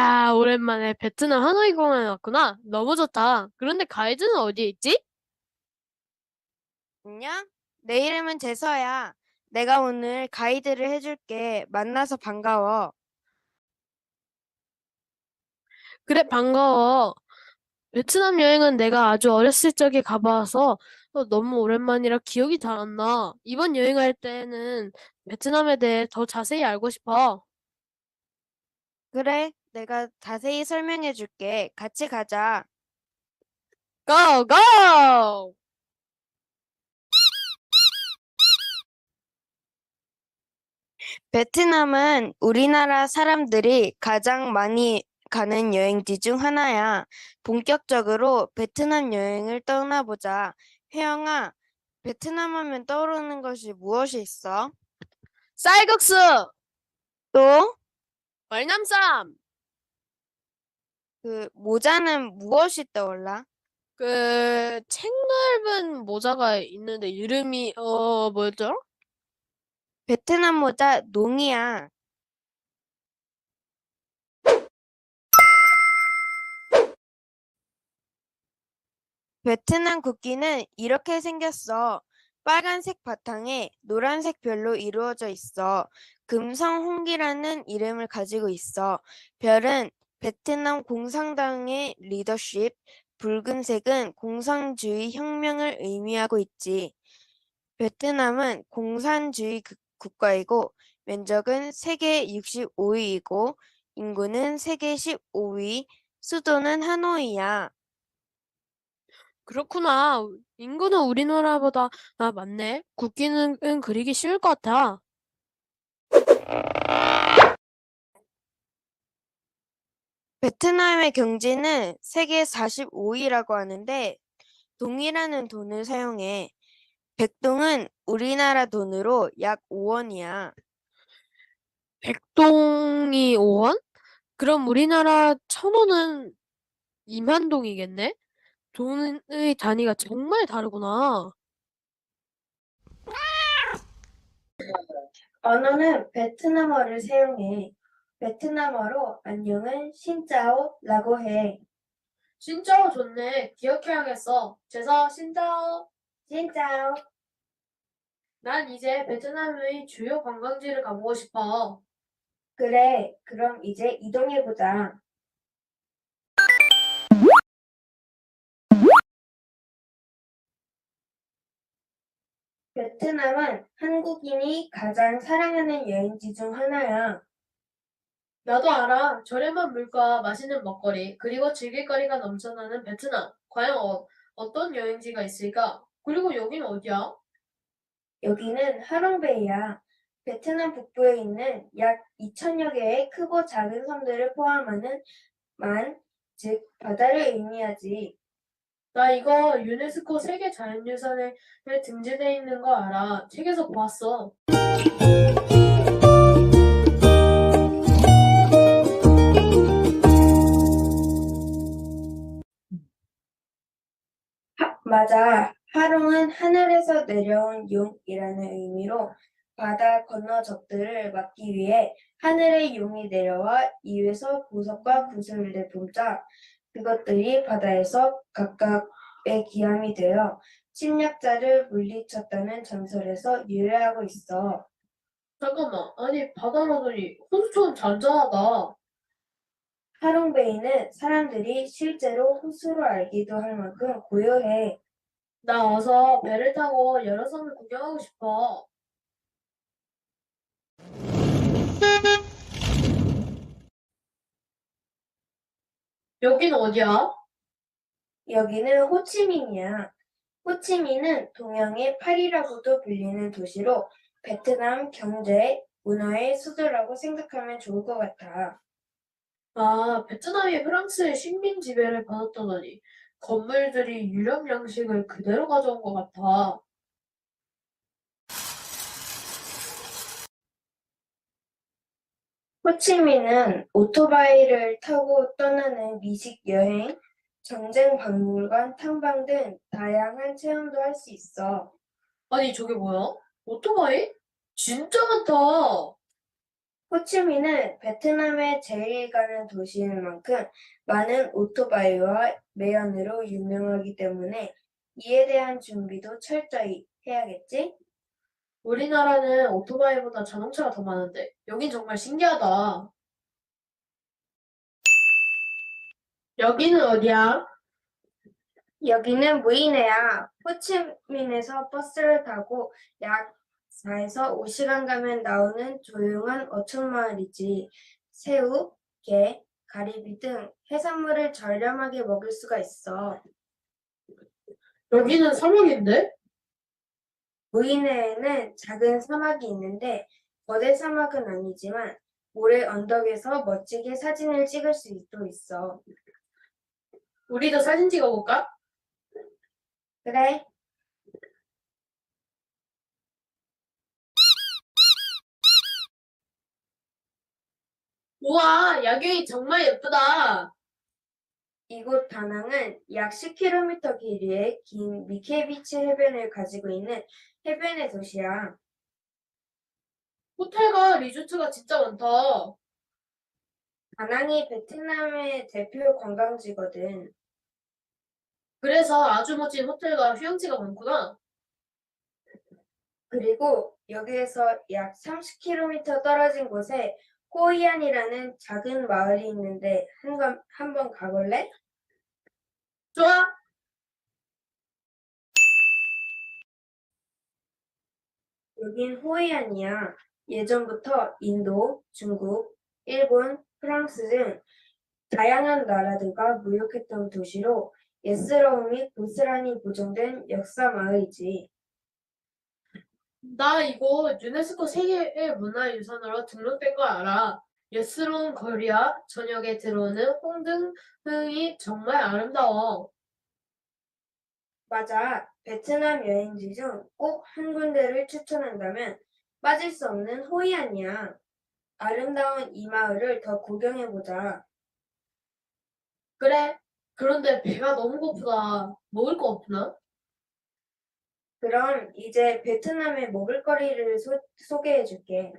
야, 오랜만에 베트남 하노이 공항에 왔구나. 너무 좋다. 그런데 가이드는 어디에 있지? 안녕? 내 이름은 제서야. 내가 오늘 가이드를 해줄게. 만나서 반가워. 그래, 반가워. 베트남 여행은 내가 아주 어렸을 적에 가봐서 어, 너무 오랜만이라 기억이 잘 안 나. 이번 여행할 때는 베트남에 대해 더 자세히 알고 싶어. 그래, 내가 자세히 설명해 줄게. 같이 가자. 고! 고! 베트남은 우리나라 사람들이 가장 많이 가는 여행지 중 하나야. 본격적으로 베트남 여행을 떠나보자. 혜영아, 베트남 하면 떠오르는 것이 무엇이 있어? 쌀국수! 또, 월남쌈! 그 모자는 무엇이 떠올라? 그, 책 넓은 모자가 있는데 이름이, 어, 뭐였죠? 베트남 모자 농이야. 베트남 국기는 이렇게 생겼어. 빨간색 바탕에 노란색 별로 이루어져 있어. 금성 홍기라는 이름을 가지고 있어. 별은 베트남 공산당의 리더십, 붉은색은 공산주의 혁명을 의미하고 있지. 베트남은 공산주의 국- 국가이고 면적은 세계 65위이고 인구는 세계 15위, 수도는 하노이야. 그렇구나. 인구는 우리나라보다 아, 많네. 국기는 은 그리기 쉬울 것 같아. 베트남의 경제는 세계 45위라고 하는데 동이라는 돈을 사용해. 백동은 우리나라 돈으로 약 5원이야. 백동이 5원? 그럼 우리나라 천 원은 2만 동이겠네? 돈의 단위가 정말 다르구나. 언어는 베트남어를 사용해. 베트남어로 안녕은 신짜오라고 해. 진짜로 좋네. 기억해야겠어. 제서 신짜오. 신짜오. 난 이제 베트남의 주요 관광지를 가보고 싶어. 그래, 그럼 이제 이동해보자. 베트남은 한국인이 가장 사랑하는 여행지 중 하나야. 나도 알아. 저렴한 물가, 맛있는 먹거리, 그리고 즐길거리가 넘쳐나는 베트남. 과연 어, 어떤 여행지가 있을까? 그리고 여긴 어디야? 여기는 하롱베이야. 베트남 북부에 있는 약 2천여 개의 크고 작은 섬들을 포함하는 만, 즉 바다를 의미하지. 나 이거 유네스코 세계 자연유산에 등재돼 있는 거 알아. 책에서 보았어. 맞아. 하롱은 하늘에서 내려온 용이라는 의미로 바다 건너 적들을 막기 위해 하늘의 용이 내려와 이에서 보석과 구슬을 내뿜자 그것들이 바다에서 각각의 기함이 되어 침략자를 물리쳤다는 전설에서 유래하고 있어. 잠깐만. 아니, 바다라더니 호수처럼 잔잔하다. 하롱베이는 사람들이 실제로 호수로 알기도 할 만큼 고요해. 나 어서 배를 타고 여러 섬을 구경하고 싶어. 여긴 어디야? 여기는 호치민이야. 호치민은 동양의 파리라고도 불리는 도시로 베트남 경제, 문화의 수도라고 생각하면 좋을 것 같아. 아, 베트남이 프랑스의 식민 지배를 받았다더니 건물들이 유럽 양식을 그대로 가져온 것 같아. 호치민은 오토바이를 타고 떠나는 미식 여행, 전쟁 박물관 탐방 등 다양한 체험도 할 수 있어. 아니, 저게 뭐야? 오토바이? 진짜 많다. 호치민은 베트남의 제일 가는 도시인 만큼 많은 오토바이와 매연으로 유명하기 때문에 이에 대한 준비도 철저히 해야겠지? 우리나라는 오토바이보다 자동차가 더 많은데 여긴 정말 신기하다. 여기는 어디야? 여기는 무이네야. 호치민에서 버스를 타고 약 4에서 5시간 가면 나오는 조용한 어촌 마을이지. 새우, 게, 가리비 등 해산물을 저렴하게 먹을 수가 있어. 여기는 사막인데? 무이네에는 작은 사막이 있는데 거대 사막은 아니지만 모래 언덕에서 멋지게 사진을 찍을 수도 있어. 우리도 사진 찍어볼까? 그래, 우와, 야경이 정말 예쁘다. 이곳 다낭은 약 10km 길이의 긴 미케비치 해변을 가지고 있는 해변의 도시야. 호텔과 리조트가 진짜 많다. 다낭이 베트남의 대표 관광지거든. 그래서 아주 멋진 호텔과 휴양지가 많구나. 그리고 여기에서 약 30km 떨어진 곳에 호이안이라는 작은 마을이 있는데 한번 한번 가볼래? 좋아. 여긴 호이안이야. 예전부터 인도, 중국, 일본, 프랑스 등 다양한 나라들과 무역했던 도시로 예스러움이 고스란히 보존된 역사 마을이지. 나 이거 유네스코 세계 문화유산으로 등록된 거 알아. 예스러운 거리와 저녁에 들어오는 홍등흥이 정말 아름다워. 맞아. 베트남 여행지 중 꼭 한 군데를 추천한다면 빠질 수 없는 호이안이야. 아름다운 이 마을을 더 구경해보자. 그래. 그런데 배가 너무 고프다. 먹을 거 없나? 그럼 이제 베트남의 먹을거리를 소, 소개해줄게.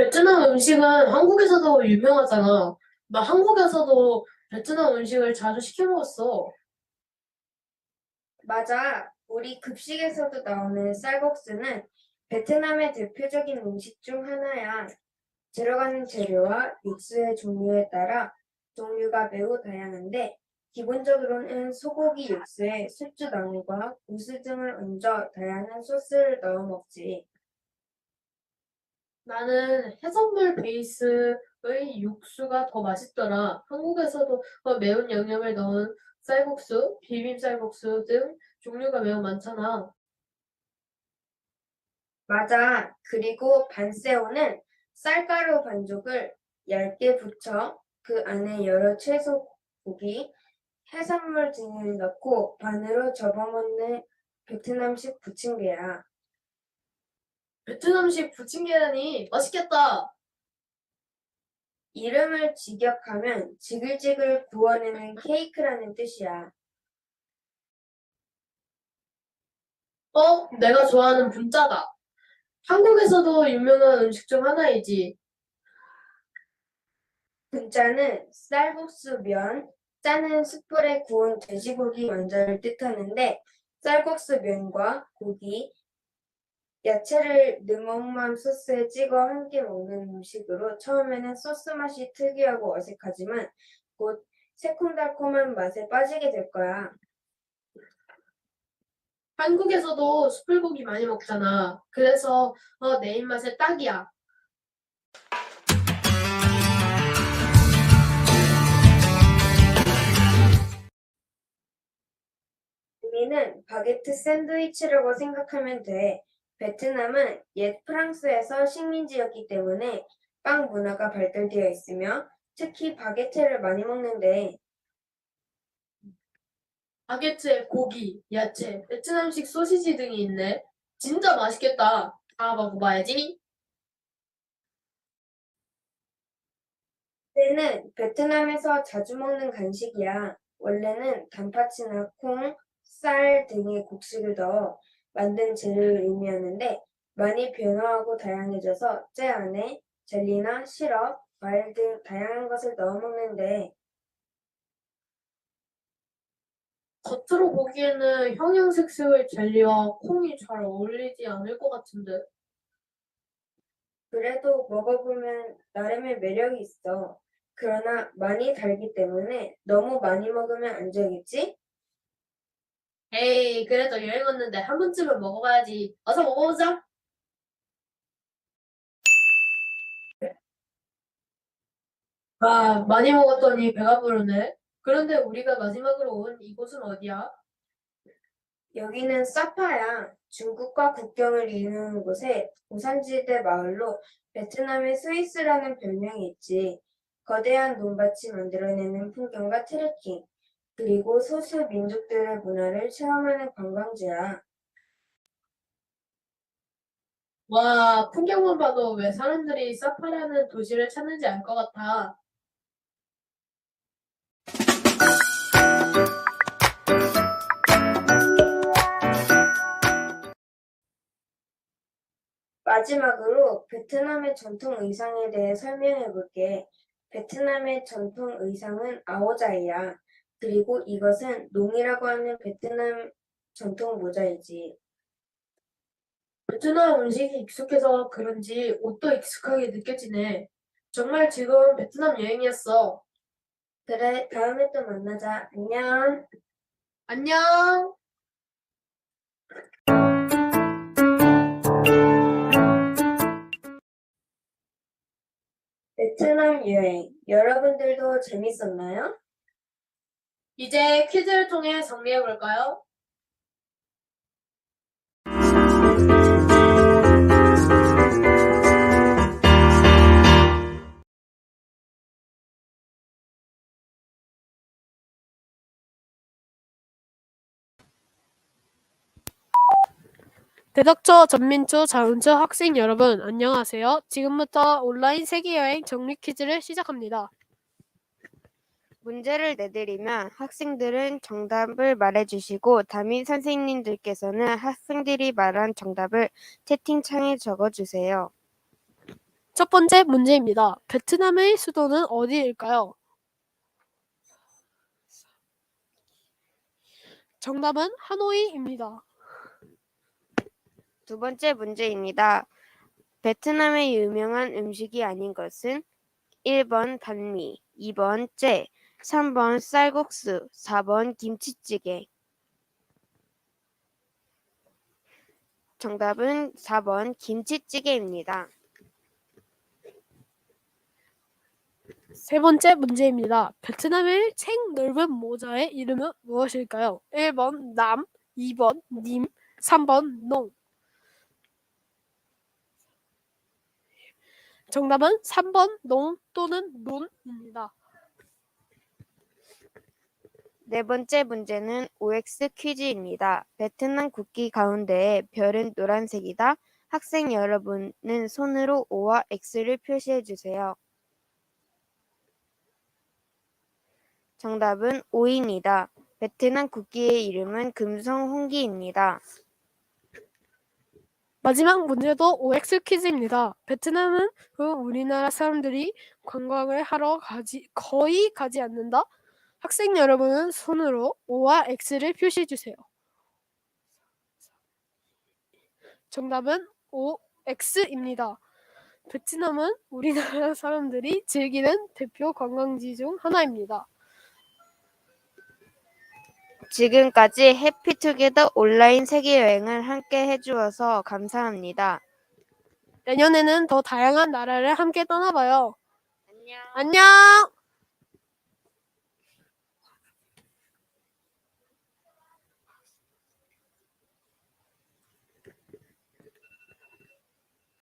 베트남 음식은 한국에서도 유명하잖아. 나 한국에서도 베트남 음식을 자주 시켜 먹었어. 맞아. 우리 급식에서도 나오는 쌀국수는 베트남의 대표적인 음식 중 하나야. 들어가는 재료와 육수의 종류에 따라 종류가 매우 다양한데 기본적으로는 소고기 육수에 숙주 나물과 고수 등을 얹어 다양한 소스를 넣어 먹지. 나는 해산물 베이스의 육수가 더 맛있더라. 한국에서도 어, 매운 양념을 넣은 쌀국수, 비빔 쌀국수 등 종류가 매우 많잖아. 맞아. 그리고 반새우는 쌀가루 반죽을 얇게 붙여 그 안에 여러 채소, 고기, 해산물 등을 넣고 반으로 접어먹는 베트남식 부침개야. 베트남식 부침개라니 맛있겠다. 이름을 직역하면 지글지글 구워내는 케이크라는 뜻이야. 어, 내가 좋아하는 분짜다. 한국에서도 유명한 음식 중 하나이지. 분짜는 쌀국수 면, 짜는 숯불에 구운 돼지고기 완자를 뜻하는데 쌀국수 면과 고기, 야채를 능엉맘 소스에 찍어 함께 먹는 음식으로 처음에는 소스 맛이 특이하고 어색하지만 곧 새콤달콤한 맛에 빠지게 될 거야. 한국에서도 숯불고기 많이 먹잖아. 그래서 어, 내 입맛에 딱이야. 의미는 바게트 샌드위치라고 생각하면 돼. 베트남은 옛 프랑스에서 식민지였기 때문에 빵 문화가 발달되어 있으며 특히 바게트를 많이 먹는데 바게트에 고기, 야채, 베트남식 소시지 등이 있네. 진짜 맛있겠다. 다 먹어봐야지. 때는 베트남에서 자주 먹는 간식이야. 원래는 단팥이나 콩, 쌀 등의 곡식을 넣어 만든 젤을 의미하는데 많이 변화하고 다양해져서 젤 안에 젤리나 시럽, 과일 등 다양한 것을 넣어 먹는데 겉으로 보기에는 형형색색의 젤리와 콩이 잘 어울리지 않을 것 같은데. 그래도 먹어보면 나름의 매력이 있어. 그러나 많이 달기 때문에 너무 많이 먹으면 안 되겠지? 에이, 그래도 여행 왔는데 한 번쯤은 먹어봐야지. 어서 먹어보자. 아, 많이 먹었더니 배가 부르네. 그런데 우리가 마지막으로 온 이곳은 어디야? 여기는 사파야. 중국과 국경을 이루는 곳에 고산지대 마을로 베트남의 스위스라는 별명이 있지. 거대한 논밭이 만들어내는 풍경과 트레킹, 그리고 소수 민족들의 문화를 체험하는 관광지야. 와, 풍경만 봐도 왜 사람들이 사파라는 도시를 찾는지 알 것 같아. 마지막으로 베트남의 전통 의상에 대해 설명해 볼게. 베트남의 전통 의상은 아오자이야. 그리고 이것은 농이라고 하는 베트남 전통 모자이지. 베트남 음식이 익숙해서 그런지 옷도 익숙하게 느껴지네. 정말 즐거운 베트남 여행이었어. 그래, 다음에 또 만나자. 안녕. 안녕! 베트남 여행. 여러분들도 재밌었나요? 이제 퀴즈를 통해 정리해 볼까요? 대덕초, 전민초, 자운초 학생 여러분, 안녕하세요. 지금부터 온라인 세계여행 정리 퀴즈를 시작합니다. 문제를 내드리면 학생들은 정답을 말해주시고 담임 선생님들께서는 학생들이 말한 정답을 채팅창에 적어주세요. 첫 번째 문제입니다. 베트남의 수도는 어디일까요? 정답은 하노이입니다. 두 번째 문제입니다. 베트남의 유명한 음식이 아닌 것은 1번 반미, 2번 째, 3번 쌀국수, 4번 김치찌개. 정답은 4번 김치찌개입니다. 세 번째 문제입니다. 베트남의 책 넓은 모자의 이름은 무엇일까요? 1번 남, 2번 님, 3번 농. 정답은 3번 농 또는 논입니다. 네 번째 문제는 OX 퀴즈입니다. 베트남 국기 가운데에 별은 노란색이다. 학생 여러분은 손으로 O와 X를 표시해 주세요. 정답은 O입니다. 베트남 국기의 이름은 금성 홍기입니다. 마지막 문제도 OX 퀴즈입니다. 베트남은 그 우리나라 사람들이 관광을 하러 가지 거의 가지 않는다. 학생 여러분은 손으로 O와 X를 표시해 주세요. 정답은 OX입니다. 베트남은 우리나라 사람들이 즐기는 대표 관광지 중 하나입니다. 지금까지 해피투게더 온라인 세계 여행을 함께 해주어서 감사합니다. 내년에는 더 다양한 나라를 함께 떠나봐요. 안녕. 안녕!